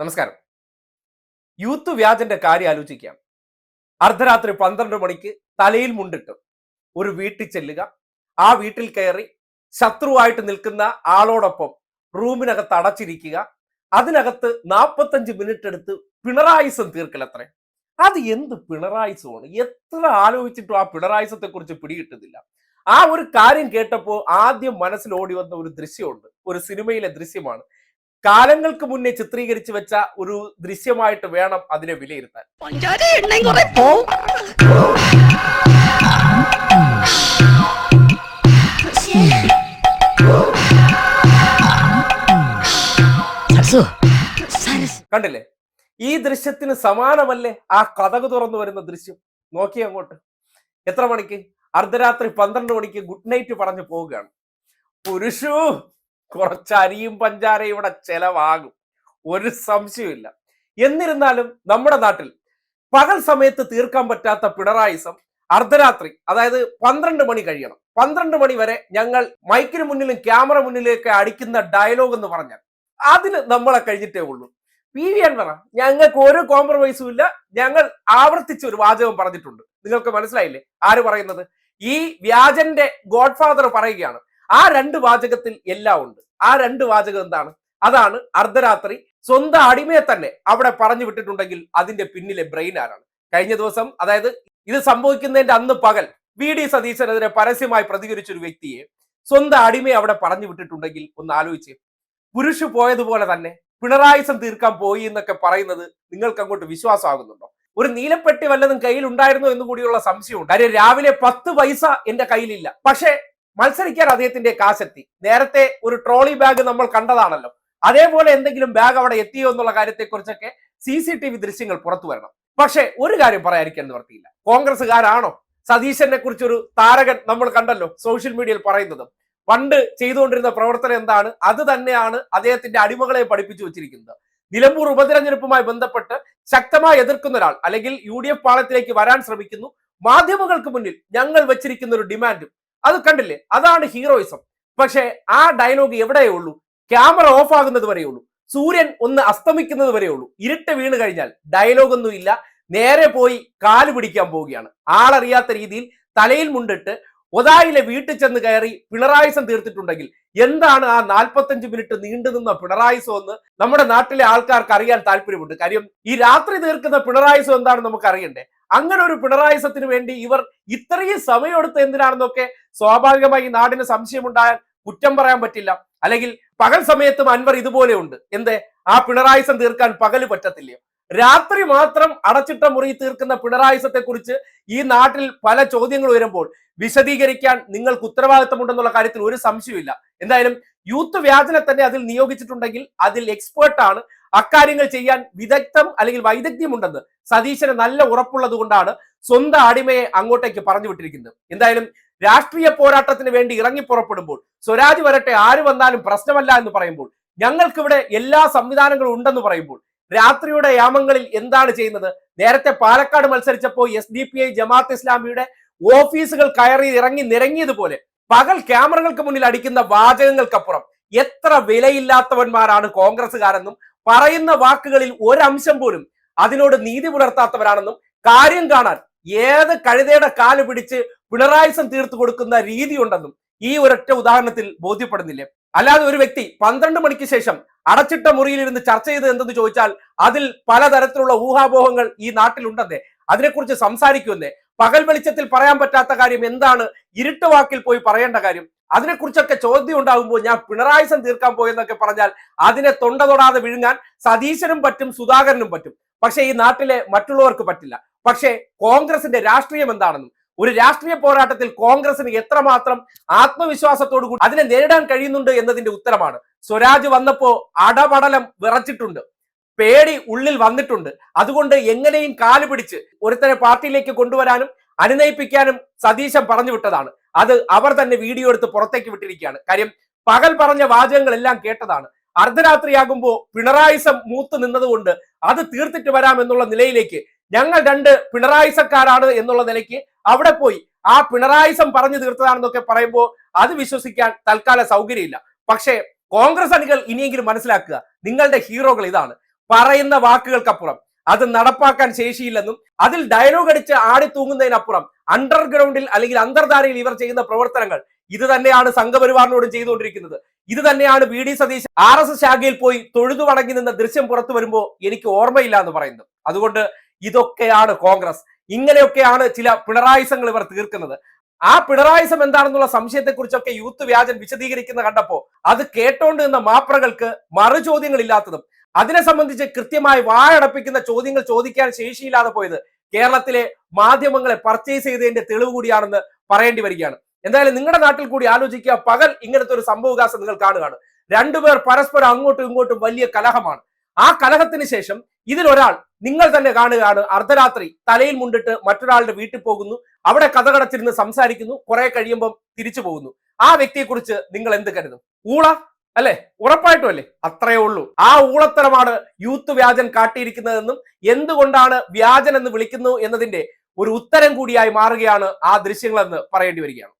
നമസ്കാരം. യൂത്ത് വ്യാജന്റെ കാര്യം ആലോചിക്കാം. അർദ്ധരാത്രി പന്ത്രണ്ട് മണിക്ക് തലയിൽ മുണ്ടിട്ട് ഒരു വീട്ടിൽ ചെല്ലുക. ആ വീട്ടിൽ കയറി ശത്രുവായിട്ട് നിൽക്കുന്ന ആളോടൊപ്പം റൂമിനകത്ത് അടച്ചിരിക്കുക. അതിനകത്ത് നാൽപ്പത്തഞ്ച് മിനിറ്റ് എടുത്ത് പിണറായിസം തീർക്കലത്രേ. അത് എന്ത് പിണറായിസമാണ്? എത്ര ആലോചിച്ചിട്ടും ആ പിണറായിസത്തെ കുറിച്ച് പിടികിട്ടുന്നില്ല. ആ ഒരു കാര്യം കേട്ടപ്പോൾ ആദ്യം മനസ്സിൽ ഓടി വന്ന ഒരു ദൃശ്യമുണ്ട്. ഒരു സിനിമയിലെ ദൃശ്യമാണ്. കാലങ്ങൾക്ക് മുന്നേ ചിത്രീകരിച്ചു വെച്ച ഒരു ദൃശ്യമായിട്ട് വേണം അതിനെ വിലയിരുത്താൻ. കണ്ടില്ലേ? ഈ ദൃശ്യത്തിന് സമാനമല്ലേ ആ കഥക് തുറന്നു വരുന്ന ദൃശ്യം? നോക്കി അങ്ങോട്ട്. എത്ര മണിക്ക്? അർദ്ധരാത്രി പന്ത്രണ്ട് മണിക്ക് ഗുഡ് നൈറ്റ് പറഞ്ഞു പോവുകയാണ്. പുരുഷു കുറച്ച് അരിയും പഞ്ചാരയും ഇവിടെ ചെലവാകും. ഒരു സംശയമില്ല എന്നിരുന്നാലും നമ്മുടെ നാട്ടിൽ പകൽ സമയത്ത് തീർക്കാൻ പറ്റാത്ത പിണറായിസം അർദ്ധരാത്രി അതായത് പന്ത്രണ്ട് മണി കഴിയണം. പന്ത്രണ്ട് മണി വരെ ഞങ്ങൾ മൈക്കിന് മുന്നിലും ക്യാമറ മുന്നിലേക്ക് അടിക്കുന്ന ഡയലോഗ് എന്ന് പറഞ്ഞാൽ അതിന് നമ്മളെ കഴിഞ്ഞിട്ടേ ഉള്ളൂ. പി. വി. അൻവറ ഞങ്ങൾക്ക് ഒരു കോംപ്രമൈസും ഇല്ല. ഞങ്ങൾ ആവർത്തിച്ച് ഒരു വാചകം പറഞ്ഞിട്ടുണ്ട്. നിങ്ങൾക്ക് മനസ്സിലായില്ലേ ആര് പറയുന്നത്? ഈ വ്യാജന്റെ ഗോഡ്ഫാദർ പറയുകയാണ്. ആ രണ്ട് വാചകത്തിൽ എല്ലാം ഉണ്ട്. ആ രണ്ട് വാചകം എന്താണ്? അതാണ് അർദ്ധരാത്രി. സ്വന്തം അടിമയെ തന്നെ അവിടെ പറഞ്ഞു വിട്ടിട്ടുണ്ടെങ്കിൽ അതിന്റെ പിന്നിലെ ബ്രെയിൻ ആരാണ്? കഴിഞ്ഞ ദിവസം അതായത് ഇത് സംഭവിക്കുന്നതിന്റെ അന്ന് പകൽ വി ഡി സതീശനെതിരെ പരസ്യമായി പ്രതികരിച്ച ഒരു വ്യക്തിയെ സ്വന്തം അടിമയെ അവിടെ പറഞ്ഞു വിട്ടിട്ടുണ്ടെങ്കിൽ ഒന്ന് ആലോചിച്ച്. പുരുഷ് പോയതുപോലെ തന്നെ പിണറായിസം തീർക്കാൻ പോയി എന്നൊക്കെ പറയുന്നത് നിങ്ങൾക്ക് അങ്ങോട്ട് വിശ്വാസമാകുന്നുണ്ടോ? ഒരു നീലപ്പെട്ടി വല്ലതും കയ്യിൽ ഉണ്ടായിരുന്നോ എന്ന് കൂടിയുള്ള സംശയമുണ്ട്. കാര്യം രാവിലെ പത്ത് പൈസ എന്റെ കയ്യിലില്ല. പക്ഷേ മത്സരിക്കാൻ അദ്ദേഹത്തിന്റെ കാശെത്തി. നേരത്തെ ഒരു ട്രോളി ബാഗ് നമ്മൾ കണ്ടതാണല്ലോ. അതേപോലെ എന്തെങ്കിലും ബാഗ് അവിടെ എത്തിയോ എന്നുള്ള കാര്യത്തെക്കുറിച്ചൊക്കെ സി സി ടി വി ദൃശ്യങ്ങൾ പുറത്തു വരണം. പക്ഷേ ഒരു കാര്യം പറയാതിരിക്കാൻ നിവർത്തിയില്ല കോൺഗ്രസ്സുകാരാണോ? സതീശനെ കുറിച്ചൊരു താരകൻ നമ്മൾ കണ്ടല്ലോ സോഷ്യൽ മീഡിയയിൽ പറയുന്നത്. പണ്ട് ചെയ്തുകൊണ്ടിരുന്ന പ്രവർത്തനം എന്താണ്? അത് തന്നെയാണ് അദ്ദേഹത്തിന്റെ അടിമകളെ പഠിപ്പിച്ചു വെച്ചിരിക്കുന്നത്. നിലമ്പൂർ ഉപതെരഞ്ഞെടുപ്പുമായി ബന്ധപ്പെട്ട് ശക്തമായി എതിർക്കുന്ന ഒരാൾ അല്ലെങ്കിൽ യു ഡി എഫ് പാളത്തിലേക്ക് വരാൻ ശ്രമിക്കുന്നു. മാധ്യമങ്ങൾക്ക് മുന്നിൽ ഞങ്ങൾ വെച്ചിരിക്കുന്ന ഒരു ഡിമാൻഡും അത് കണ്ടില്ലേ? അതാണ് ഹീറോയിസം. പക്ഷേ ആ ഡയലോഗ് എവിടെയേ ഉള്ളൂ? ക്യാമറ ഓഫ് ആകുന്നത് വരെയേ ഉള്ളൂ. സൂര്യൻ ഒന്ന് അസ്തമിക്കുന്നത് വരെയേ ഉള്ളൂ. ഇരുട്ട് വീണ് കഴിഞ്ഞാൽ ഡയലോഗ് ഒന്നും ഇല്ല. നേരെ പോയി കാൽ പിടിക്കാൻ പോവുകയാണ്. ആളറിയാത്ത രീതിയിൽ തലയിൽ മുണ്ടിട്ട് ഒതായിലെ വീട്ടിൽ ചെന്ന് കയറി പിണറായിസം തീർത്തിട്ടുണ്ടെങ്കിൽ എന്താണ് ആ നാൽപ്പത്തഞ്ച് മിനിറ്റ് നീണ്ടു നിന്ന പിണറായിസം എന്ന് നമ്മുടെ നാട്ടിലെ ആൾക്കാർക്ക് അറിയാൻ താല്പര്യമുണ്ട്. കാര്യം ഈ രാത്രി തീർക്കുന്ന പിണറായിസം എന്താണെന്ന് നമുക്ക് അറിയണ്ടേ അങ്ങനെ ഒരു പിണറായിസത്തിന് വേണ്ടി ഇവർ ഇത്രയും സമയമെടുത്ത് എന്തിനാണെന്നൊക്കെ സ്വാഭാവികമായി നാടിന് സംശയമുണ്ടായാൽ കുറ്റം പറയാൻ പറ്റില്ല. അല്ലെങ്കിൽ പകൽ സമയത്തും അൻവർ ഇതുപോലെ ഉണ്ട്. എന്ത്? ആ പിണറായിസം തീർക്കാൻ പകൽ പറ്റത്തില്ലയോ രാത്രി മാത്രം അടച്ചിട്ട മുറി തീർക്കുന്ന പിണറായിസത്തെ കുറിച്ച് ഈ നാട്ടിൽ പല ചോദ്യങ്ങൾ വരുമ്പോൾ വിശദീകരിക്കാൻ നിങ്ങൾക്ക് ഉത്തരവാദിത്തമുണ്ടെന്നുള്ള കാര്യത്തിൽ ഒരു സംശയമില്ല എന്തായാലും യൂത്ത് വ്യാജനെ തന്നെ അതിൽ നിയോഗിച്ചിട്ടുണ്ടെങ്കിൽ അതിൽ എക്സ്പേർട്ടാണ് അക്കാര്യങ്ങൾ ചെയ്യാൻ വിദഗ്ധം അല്ലെങ്കിൽ വൈദഗ്ധ്യമുണ്ടെന്ന് സതീശന് നല്ല ഉറപ്പുള്ളത് കൊണ്ടാണ് സ്വന്തം അടിമയെ അങ്ങോട്ടേക്ക് പറഞ്ഞു വിട്ടിരിക്കുന്നത്. എന്തായാലും രാഷ്ട്രീയ പോരാട്ടത്തിന് വേണ്ടി ഇറങ്ങി പുറപ്പെടുമ്പോൾ സ്വരാജ് വരട്ടെ ആര് വന്നാലും പ്രശ്നമല്ല എന്ന് പറയുമ്പോൾ ഞങ്ങൾക്കിവിടെ എല്ലാ സംവിധാനങ്ങളും ഉണ്ടെന്ന് പറയുമ്പോൾ രാത്രിയുടെ യാമങ്ങളിൽ എന്താണ് ചെയ്യുന്നത്? നേരത്തെ Palakkad മത്സരിച്ചപ്പോൾ S D P I Jamaat ഇസ്ലാമിയുടെ ഓഫീസുകൾ കയറി ഇറങ്ങി നിരങ്ങിയതുപോലെ പകൽ ക്യാമറകൾക്ക് മുന്നിൽ അടിക്കുന്ന വാചകങ്ങൾക്കപ്പുറം എത്ര വിലയില്ലാത്തവന്മാരാണ് കോൺഗ്രസ്സുകാരെന്നും പറയുന്ന വാക്കുകളിൽ ഒരംശം പോലും അതിനോട് നീതി പുലർത്താത്തവരാണെന്നും കാര്യം കാണാൻ ഏത് കഴുതയുടെ കാൽ പിടിച്ച് പിണറായിസം തീർത്തു കൊടുക്കുന്ന രീതിയുണ്ടെന്നും ഈ ഒരൊറ്റ ഉദാഹരണത്തിൽ ബോധ്യപ്പെടുന്നില്ലേ. അല്ലാതെ ഒരു വ്യക്തി പന്ത്രണ്ട് മണിക്ക് ശേഷം അടച്ചിട്ട മുറിയിലിരുന്ന് ചർച്ച ചെയ്ത് എന്തെന്ന് ചോദിച്ചാൽ അതിൽ പലതരത്തിലുള്ള ഊഹാപോഹങ്ങൾ ഈ നാട്ടിലുണ്ടെന്നേ. അതിനെക്കുറിച്ച് സംസാരിക്കുമെന്നേ. പകൽ വെളിച്ചത്തിൽ പറയാൻ പറ്റാത്ത കാര്യം എന്താണ്? ഇരുട്ട് വാക്കിൽ പോയി പറയേണ്ട കാര്യം. അതിനെക്കുറിച്ചൊക്കെ ചോദ്യം ഉണ്ടാകുമ്പോൾ ഞാൻ പിണറായിസം തീർക്കാൻ പോയെന്നൊക്കെ പറഞ്ഞാൽ അതിനെ തൊണ്ട തൊടാതെ വിഴുങ്ങാൻ സതീശനും പറ്റും സുധാകരനും പറ്റും. പക്ഷേ ഈ നാട്ടിലെ മറ്റുള്ളവർക്ക് പറ്റില്ല. പക്ഷേ കോൺഗ്രസിന്റെ രാഷ്ട്രീയം എന്താണെന്നും ഒരു രാഷ്ട്രീയ പോരാട്ടത്തിൽ കോൺഗ്രസിന് എത്രമാത്രം ആത്മവിശ്വാസത്തോടു കൂടി അതിനെ നേരിടാൻ കഴിയുന്നുണ്ട് എന്നതിന്റെ ഉത്തരമാണ്. സ്വരാജ് വന്നപ്പോ അടപടലം വിറച്ചിട്ടുണ്ട്. പേടി ഉള്ളിൽ വന്നിട്ടുണ്ട്. അതുകൊണ്ട് എങ്ങനെയും കാൽ പിടിച്ച് ഒരുത്തനെ പാർട്ടിയിലേക്ക് കൊണ്ടുവരാനും അനുനയിപ്പിക്കാനും സതീശൻ പറഞ്ഞു വിട്ടതാണ്. അത് അവർ തന്നെ വീഡിയോ എടുത്ത് പുറത്തേക്ക് വിട്ടിരിക്കുകയാണ്. കാര്യം പകൽ പറഞ്ഞ വാചകങ്ങളെല്ലാം കേട്ടതാണ്. അർദ്ധരാത്രിയാകുമ്പോൾ പിണറായിസം മൂത്ത് നിന്നതുകൊണ്ട് അത് തീർത്തിട്ട് വരാം എന്നുള്ള നിലയിലേക്ക് ഞങ്ങൾ രണ്ട് പിണറായിസക്കാരാണ് എന്നുള്ള നിലയ്ക്ക് അവിടെ പോയി ആ പിണറായിസം പറഞ്ഞു തീർത്തതാണെന്നൊക്കെ പറയുമ്പോൾ അത് വിശ്വസിക്കാൻ തൽക്കാല സൗകര്യമില്ല. പക്ഷേ കോൺഗ്രസ് അണികൾ ഇനിയെങ്കിലും മനസ്സിലാക്കുക നിങ്ങളുടെ ഹീറോകൾ ഇതാണ്. പറയുന്ന വാക്കുകൾക്കപ്പുറം. അത് നടപ്പാക്കാൻ ശേഷിയില്ലെന്നും അതിൽ ഡയലോഗ് അടിച്ച് ആടി തൂങ്ങുന്നതിനപ്പുറം അണ്ടർഗ്രൗണ്ടിൽ അല്ലെങ്കിൽ അന്തർധാരയിൽ ഇവർ ചെയ്യുന്ന പ്രവർത്തനങ്ങൾ ഇത് തന്നെയാണ് സംഘപരിവാറിനോടും ചെയ്തുകൊണ്ടിരിക്കുന്നത്. ഇത് തന്നെയാണ് V D Satheesh R S S ശാഖയിൽ പോയി തൊഴുതു വണങ്ങി നിന്ന ദൃശ്യം പുറത്തു വരുമ്പോൾ എനിക്ക് ഓർമ്മയില്ല എന്ന് പറയുന്നത്. അതുകൊണ്ട് ഇതൊക്കെയാണ് കോൺഗ്രസ്. ഇങ്ങനെയൊക്കെയാണ് ചില പിണറായിസങ്ങൾ ഇവർ തീർക്കുന്നത്. ആ പിണറായിസം എന്താണെന്നുള്ള സംശയത്തെക്കുറിച്ചൊക്കെ യൂത്ത് വ്യാജൻ വിശദീകരിക്കുന്ന കണ്ടപ്പോ അത് കേട്ടോണ്ട് നിന്ന മാപ്രകൾക്ക് മറുചോദ്യങ്ങൾ ഇല്ലാത്തതും അതിനെ സംബന്ധിച്ച് കൃത്യമായി വായടപ്പിക്കുന്ന ചോദ്യങ്ങൾ ചോദിക്കാൻ ശേഷിയില്ലാതെ പോയത് കേരളത്തിലെ മാധ്യമങ്ങളെ പർച്ചേസ് ചെയ്തതിന്റെ തെളിവ് കൂടിയാണെന്ന് പറയേണ്ടി വരികയാണ്. എന്തായാലും നിങ്ങളുടെ നാട്ടിൽ കൂടി ആലോചിക്കുക പകൽ ഇങ്ങനത്തെ ഒരു സംഭവവികാസം നിങ്ങൾ കാണുകയാണ്. രണ്ടുപേർ പരസ്പരം അങ്ങോട്ടും ഇങ്ങോട്ടും വലിയ കലഹമാണ്. ആ കലഹത്തിന് ശേഷം ഇതിലൊരാൾ നിങ്ങൾ തന്നെ കാണുകയാണ് അർദ്ധരാത്രി തലയിൽ മുണ്ടിട്ട് മറ്റൊരാളുടെ വീട്ടിൽ പോകുന്നു അവിടെ കഥകടച്ചിരുന്ന് സംസാരിക്കുന്നു കുറെ കഴിയുമ്പം തിരിച്ചു പോകുന്നു. ആ വ്യക്തിയെക്കുറിച്ച് നിങ്ങൾ എന്ത് കരുതും? ഊള? അല്ലെ? ഉറപ്പായിട്ടും അല്ലേ? അത്രയേ ഉള്ളൂ. ആ ഊളത്തരമാണ് യൂത്ത് വ്യാജൻ കാട്ടിയിരിക്കുന്നതെന്നും എന്തുകൊണ്ടാണ് വ്യാജൻ എന്ന് വിളിക്കുന്നു എന്നതിന്റെ ഒരു ഉത്തരം കൂടിയായി മാറുകയാണ് ആ ദൃശ്യങ്ങളെന്ന് പറയേണ്ടി വരികയാണ്.